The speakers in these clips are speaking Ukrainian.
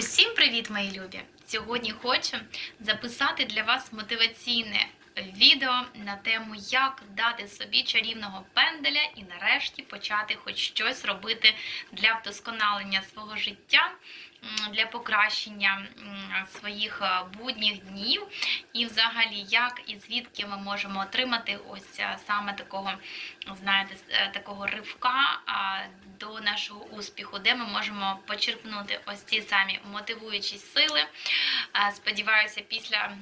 Усім привіт, мої любі! Сьогодні хочу записати для вас мотиваційне відео на тему, як дати собі чарівного пенделя і нарешті почати хоч щось робити для вдосконалення свого життя, для покращення своїх е, будніх днів, і взагалі, як і звідки ми можемо отримати ось е, саме такого, знаєте, е, такого ривка до нашого успіху, де ми можемо почерпнути ось ці самі мотивуючі сили. Сподіваюся, після.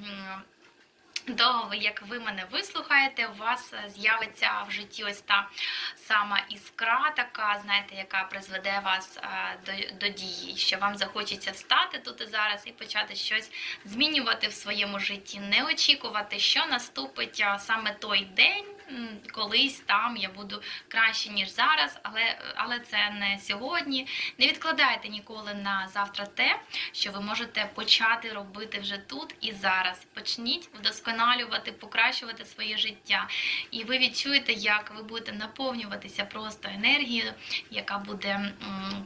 Того, як ви мене вислухаєте, у вас е, з'явиться в житті ось та сама іскра, така, знаєте, яка призведе вас е, до, до дії, що вам захочеться встати тут і зараз і почати щось змінювати в своєму житті, не очікувати, що наступить саме той день. Колись там я буду краще ніж зараз, але, але це не сьогодні. Не відкладайте ніколи на завтра те, що ви можете почати робити вже тут і зараз. Почніть вдосконалювати, покращувати своє життя. І ви відчуєте, як ви будете наповнюватися просто енергією, яка буде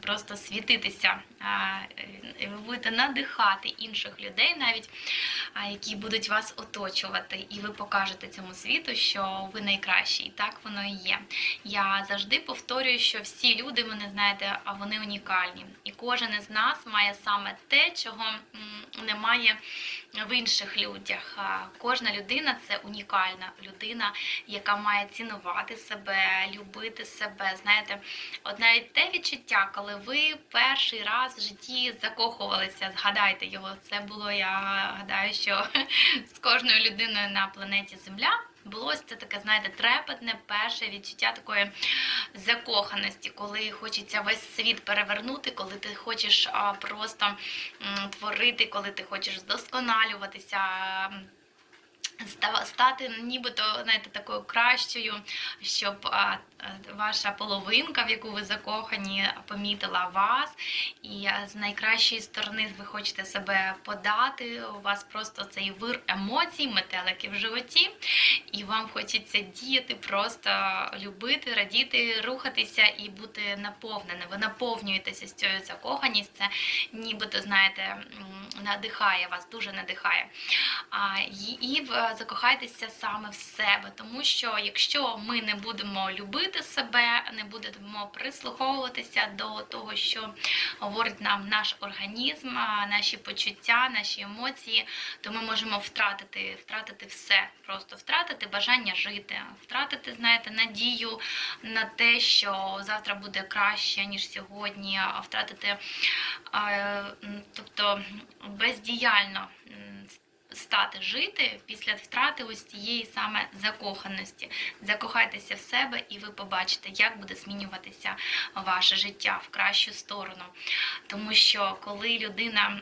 просто світитися. Е, Ви будете надихати інших людей, навіть які будуть вас оточувати, і ви покажете цьому світу, що ви найкращі, і так воно і є. Я завжди повторюю, що всі люди, вони знаєте, а вони унікальні, і кожен із нас має саме те, чого немає в інших людях. Кожна людина це унікальна людина, яка має цінувати себе, любити себе. Знаєте, от навіть те відчуття, коли ви перший раз в житті закохувалися, згадайте його. Це було, я гадаю, що з кожною людиною на планеті Земля. Було це таке, знаєте, трепетне перше відчуття такої закоханості, коли хочеться весь світ перевернути, коли ти хочеш просто творити, коли ти хочеш вдосконалюватися. Стати нібито знаєте, такою кращою, щоб ваша половинка, в яку ви закохані, помітила вас, і з найкращої сторони ви хочете себе подати. У вас просто цей вир емоцій, метелики в животі, і вам хочеться діяти, просто любити, радіти, рухатися і бути наповненим. Ви наповнюєтеся з цією закоханістю. Це нібито, знаєте, надихає вас, дуже надихає. І в- закохайтеся саме в себе, тому що якщо ми не будемо любити себе, не будемо прислуховуватися до того, що говорить нам наш організм, наші почуття, наші емоції, то ми можемо втратити, втратити все, просто втратити бажання жити, втратити, знаєте, надію на те, що завтра буде краще ніж сьогодні, втратити, тобто бездіяльно. Стати жити після втрати ось цієї саме закоханості. Закохайтеся в себе, і ви побачите, як буде змінюватися ваше життя в кращу сторону. Тому що коли людина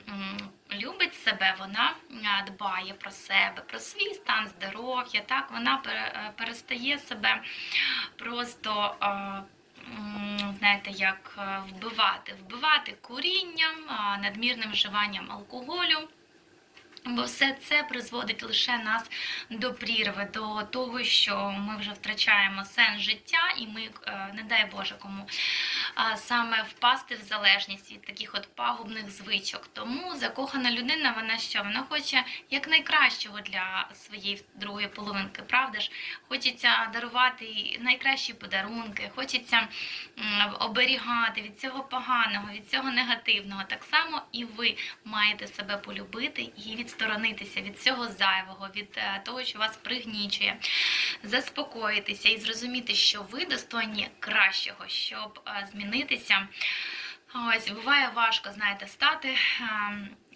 любить себе, вона дбає про себе, про свій стан здоров'я, так вона е, перестає себе просто. Знаєте, як е, вбивати, вбивати курінням, надмірним вживанням алкоголю. Бо все це призводить лише нас до прірви, до того, що ми вже втрачаємо сенс життя, і ми, е, не дай Боже, кому саме впасти в залежність від таких от пагубних звичок. Тому закохана людина, вона що? Вона хоче якнайкращого для своєї другої половинки, правда ж? Хочеться дарувати найкращі подарунки, хочеться оберігати від цього поганого, від цього негативного. Так само і ви маєте себе полюбити і відсторонитися від цього зайвого, від е, того, що вас пригнічує, заспокоїтися і зрозуміти, що ви достойні кращого, щоб е, змінитися. Ось буває важко, знаєте, встати.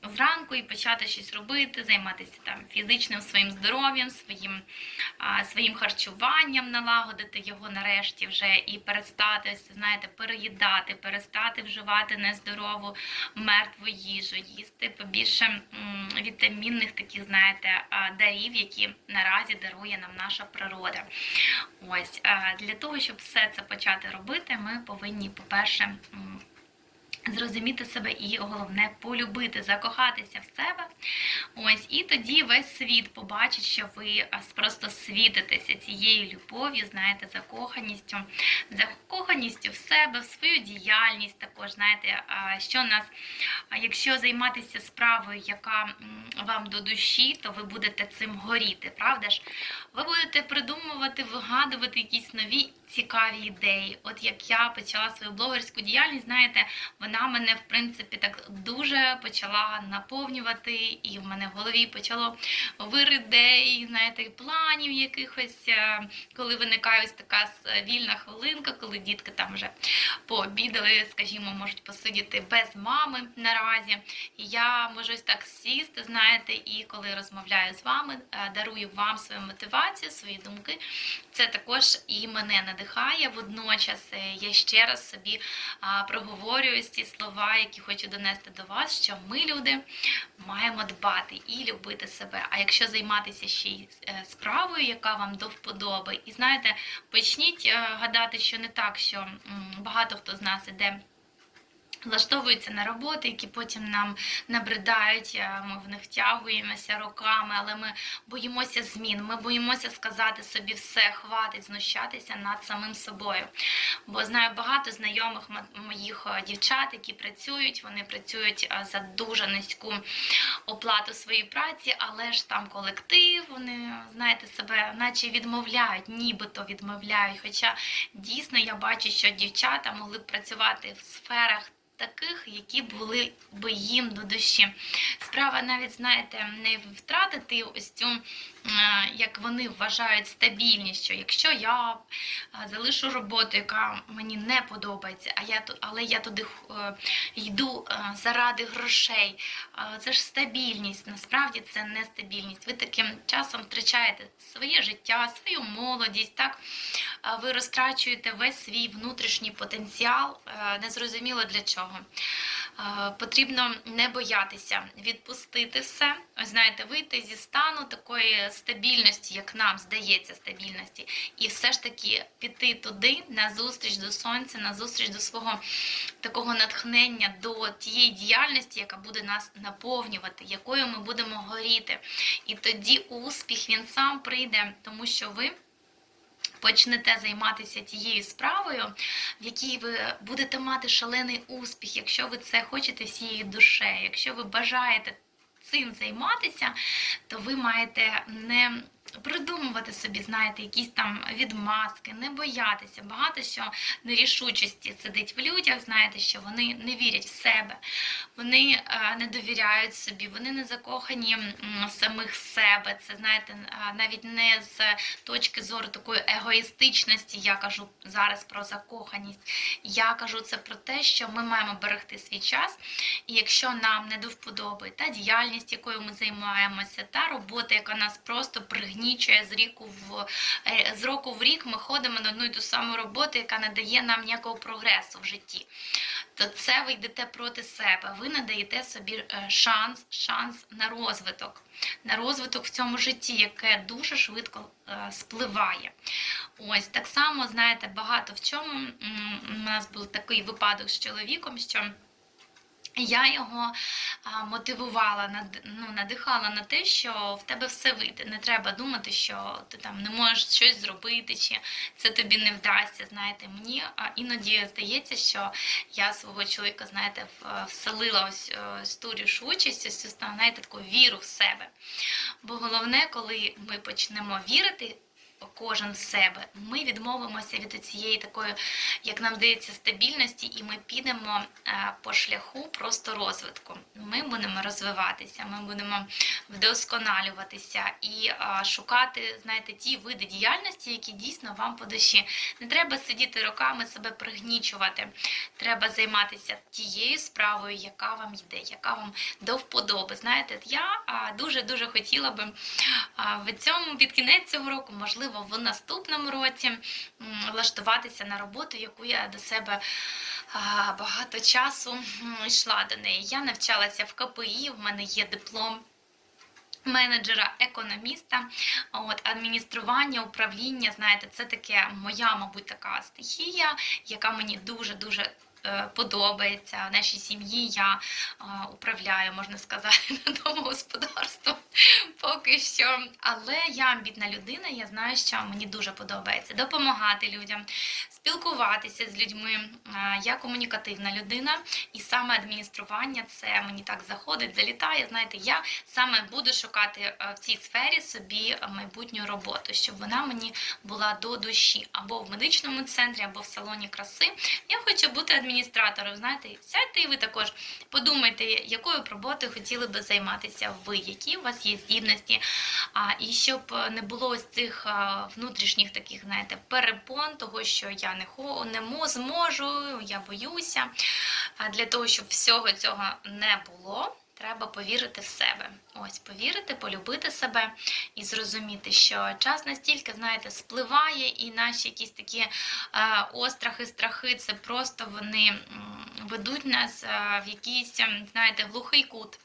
Зранку і почати щось робити, займатися там фізичним своїм здоров'ям, своїм, своїм харчуванням, налагодити його нарешті вже і перестати, знаєте, переїдати, перестати вживати нездорову мертву їжу, їсти побільше вітамінних таких, знаєте, дарів, які наразі дарує нам наша природа. Ось для того, щоб все це почати робити, ми повинні, по-перше, Зрозуміти себе і головне полюбити, закохатися в себе. Ось і тоді весь світ побачить, що ви просто світитеся цією любов'ю, знаєте, закоханістю, закоханістю в себе, в свою діяльність. Також знаєте, що нас, якщо займатися справою, яка вам до душі, то ви будете цим горіти, правда ж? Ви будете придумувати, вигадувати якісь нові цікаві ідеї. От як я почала свою блогерську діяльність, знаєте, вона мене в принципі так дуже почала наповнювати, і в мене в голові почало вир ідей, знаєте, планів якихось, е, коли виникає ось така вільна хвилинка, коли дітки там вже пообідали, скажімо, можуть посидіти без мами наразі. Я можу ось так сісти, знаєте, і коли розмовляю з вами, е, дарую вам свою мотивацію, свої думки. Це також і мене надихає. Водночас е, я ще раз собі проговорюю ці слова, які хочу донести до вас, що ми, люди, маємо дбати і любити себе. А якщо займатися ще й е, справою, яка вам до вподоби, і знаєте, почніть е, гадати, що не так, що багато хто з нас іде. Влаштовуються на роботи, які потім нам набридають, е, ми в них втягуємося роками, але ми боїмося змін, ми боїмося сказати собі все, хватить знущатися над самим собою. Бо знаю багато знайомих моїх е, дівчат, які працюють, вони працюють е, за дуже низьку оплату своєї праці, але ж там колектив, вони, знаєте, себе наче відмовляють, нібито відмовляють. Хоча дійсно я бачу, що дівчата могли б працювати в сферах. Таких, які були би їм до душі. Справа навіть, знаєте, не втратити ось цю, е, як вони вважають, стабільність, що якщо я е, залишу роботу, яка мені не подобається, а я але я туди е, йду заради грошей. Це ж стабільність. Насправді це не стабільність. Ви таким часом втрачаєте своє життя, свою молодість. Так ви розтрачуєте весь свій внутрішній потенціал. Незрозуміло для чого. Е, Потрібно не боятися відпустити все. Ось знаєте, вийти зі стану такої стабільності, як нам здається, стабільності, і все ж таки піти туди на зустріч до сонця, на зустріч до свого такого натхнення, до тієї діяльності, яка буде нас наповнювати, якою ми будемо горіти. І тоді успіх він сам прийде, тому що ви почнете займатися тією справою, в якій ви будете мати шалений успіх, якщо ви це хочете всією душею, якщо ви бажаєте цим займатися, то ви маєте не придумувати собі, знаєте, якісь там відмазки, не боятися. Багато що нерішучості сидить в людях, знаєте, що вони не вірять в себе, вони е, не довіряють собі, вони не закохані самих себе. Це знаєте, е, навіть не з точки зору такої егоїстичності. Я кажу зараз про закоханість. Я кажу це про те, що ми маємо берегти свій час, і якщо нам не до вподоби та діяльність, якою ми займаємося, та робота, яка нас просто пригнічує з ріку в е, з року в рік, ми ходимо на одну й ту саму роботу, яка не дає нам ніякого прогресу в житті. То це ви йдете проти себе. Ви не даєте собі е, шанс, шанс на розвиток, на розвиток в цьому житті, яке дуже швидко е, спливає. Ось так само, знаєте, багато в чому. У нас був такий випадок з чоловіком, що. Я його а, мотивувала, над- ну, надихала на те, що в тебе все вийде. Не треба думати, що ти там не можеш щось зробити, чи це тобі не вдасться. Знаєте, мені а, іноді здається, що я свого чоловіка, знаєте, вселила ось е, ось ту рішучість, ось цю, знаєте, таку віру в себе. Бо головне, коли ми почнемо вірити. Кожен себе, ми відмовимося від цієї такої, як нам здається, стабільності, і ми підемо е, по шляху просто розвитку. Ми будемо розвиватися, ми будемо вдосконалюватися і е, шукати, знаєте, ті види діяльності, які дійсно вам по душі. Не треба сидіти роками себе пригнічувати. Треба займатися тією справою, яка вам йде, яка вам до вподоби. Знаєте, я дуже дуже хотіла би в цьому під кінець цього року, можливо, в наступному році влаштуватися на роботу, яку я до себе багато часу йшла до неї. Я навчалася в КПІ, в мене є диплом. Менеджера, економіста, от адміністрування, управління, знаєте, це таке моя, мабуть, така стихія, яка мені дуже дуже подобається. В нашій сім'ї я е, управляю, можна сказати, домогосподарством поки що. Але я амбітна людина, я знаю, що мені дуже подобається допомагати людям, спілкуватися з людьми. Е, Я комунікативна людина, і саме адміністрування це мені так заходить, залітає. Знаєте, я саме буду шукати е, в цій сфері собі майбутню роботу, щоб вона мені була до душі або в медичному центрі, або в салоні краси. Я хочу бути адміністратором. Знаєте, сядьте і ви також подумайте, якою роботою хотіли би займатися ви, які у вас є здібності. А, і щоб не було ось цих а, внутрішніх таких, знаєте, перепон, того, що я не хо не мо- зможу, я боюся. А для того, щоб всього цього не було. Треба повірити в себе. Ось повірити, полюбити себе і зрозуміти, що час настільки, знаєте, спливає, і наші якісь такі е, острахи, страхи, це просто вони ведуть нас е, в якийсь, ем, знаєте, глухий кут.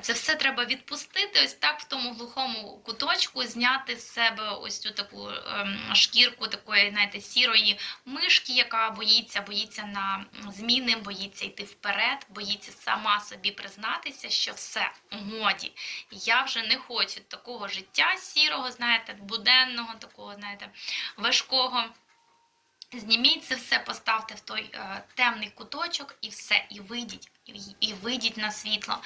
Це все треба відпустити, ось так в тому глухому куточку, зняти з себе ось цю таку ем, шкірку такої, знаєте, сірої мишки, яка боїться, боїться на зміни, боїться йти вперед, боїться сама собі признатися, що все годі. Я вже не хочу такого життя сірого, знаєте, буденного, такого, знаєте, важкого. Зніміть це все, поставте в той е, темний куточок і все, і вийдіть, і, і вийдіть на світло.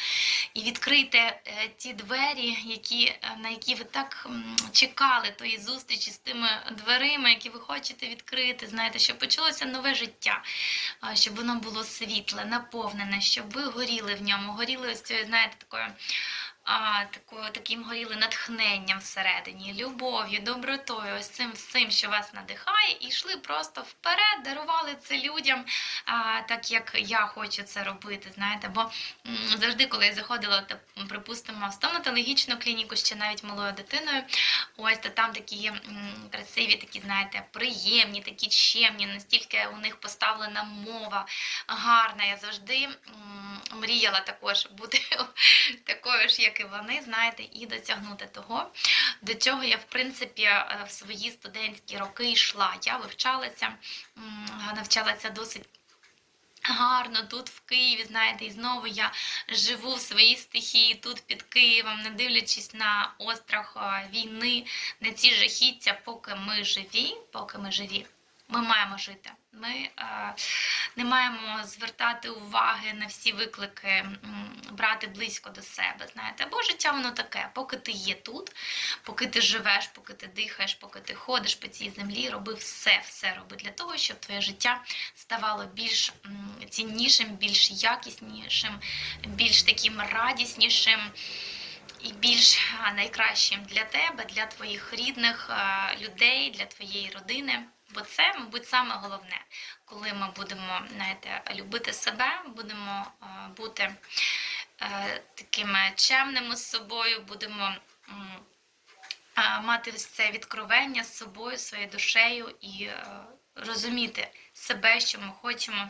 І відкрийте е, ті двері, які, е, на які ви так м, чекали тої зустрічі з тими дверима, які ви хочете відкрити. Знаєте, щоб почалося нове життя, е, щоб воно було світле, наповнене, щоб ви горіли в ньому, горіли ось цією, знаєте, такою а, такою, таким горіли натхненням всередині, любов'ю, добротою, ось цим всім, що вас надихає, і йшли просто вперед, дарували це людям, а, так як я хочу це робити. Знаєте, бо завжди, коли я заходила, та, припустимо, в стоматологічну клініку, ще навіть малою дитиною, ось то там такі м, красиві, такі, знаєте, приємні, такі чемні, настільки у них поставлена мова гарна. Я завжди м, мріяла також бути такою ж, як і вони, знаєте, і досягнути того, до чого я, в принципі, е, в свої студентські роки йшла. Я вивчалася, навчалася досить. Гарно тут в Києві, знаєте, і знову я живу в своїй стихії тут під Києвом, не дивлячись на острах е, війни, на ці жахіття, поки ми живі, поки ми живі, ми маємо жити. Ми е, не маємо звертати уваги на всі виклики, брати близько до себе. Знаєте, бо життя воно таке, поки ти є тут, поки ти живеш, поки ти дихаєш, поки ти ходиш по цій землі, роби все, все роби для того, щоб твоє життя ставало більш ціннішим, більш якіснішим, більш таким радіснішим. І більш найкращим для тебе, для твоїх рідних людей, для твоєї родини. Бо це, мабуть, саме головне, коли ми будемо знаєте, любити себе, будемо а, бути е, такими чемними з собою, будемо м, мати ось це відкровення з собою, своєю душею і е, розуміти себе, що ми хочемо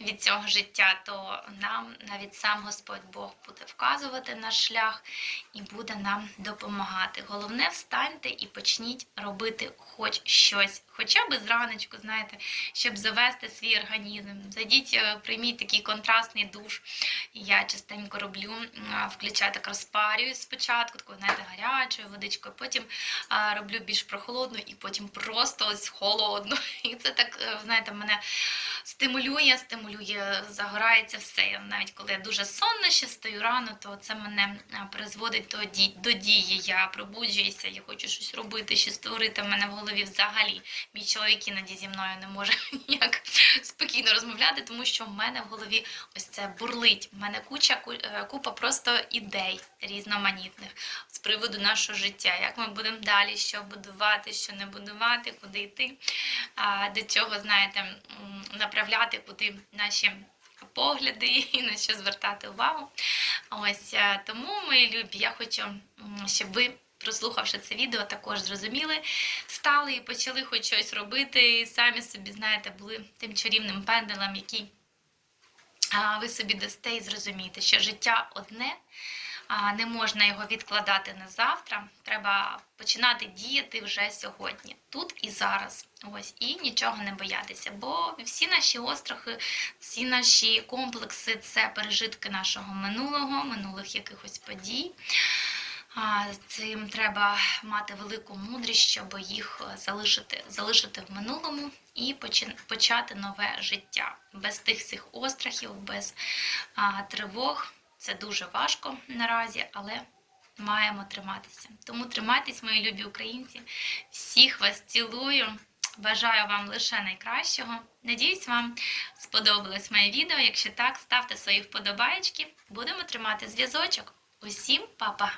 від цього життя, то нам навіть сам Господь Бог буде вказувати наш шлях і буде нам допомагати. Головне, встаньте і почніть робити хоч щось, хоча б зраночку, знаєте, щоб завести свій організм. Зайдіть, е, прийміть такий контрастний душ. Я частенько роблю, включаю так розпарюю спочатку, такою, знаєте, гарячою водичкою, потім роблю більш прохолодну і потім просто ось холодну. І це так, е, знаєте, мене стимулює, стимулює, загорається все. Навіть коли я дуже сонна, ще стою рано, то це мене призводить до, ді- до дії. Я пробуджуюся, я хочу щось робити, щось створити. В мене в голові взагалі мій чоловік іноді зі мною не може ніяк спокійно розмовляти, тому що в мене в голові ось це бурлить. В мене куча е, купа просто ідей різноманітних з приводу нашого життя, як ми будемо далі, що будувати, що не будувати, куди йти, до чого, знаєте, направляти, куди наші погляди і на що звертати увагу. Ось е, тому, мої любі, я хочу, щоб ви. Прослухавши це відео, також зрозуміли, стали і почали хоч щось робити, і самі собі, знаєте, були тим чарівним пенделем, який ви собі дасте і зрозумієте, що життя одне, не можна його відкладати на завтра. Треба починати діяти вже сьогодні, тут і зараз. Ось і нічого не боятися, бо всі наші острахи, всі наші комплекси це пережитки нашого минулого, минулих якихось подій. Цим треба мати велику мудрість, щоб їх залишити, залишити в минулому і почати нове життя. Без тих всіх острахів, без а, тривог. Це дуже важко наразі, але маємо триматися. Тому тримайтесь, мої любі українці. Всіх вас цілую. Бажаю вам лише найкращого. Надіюсь, вам сподобалось моє відео. Якщо так, ставте свої вподобаєчки. Будемо тримати зв'язочок. Усім па-па!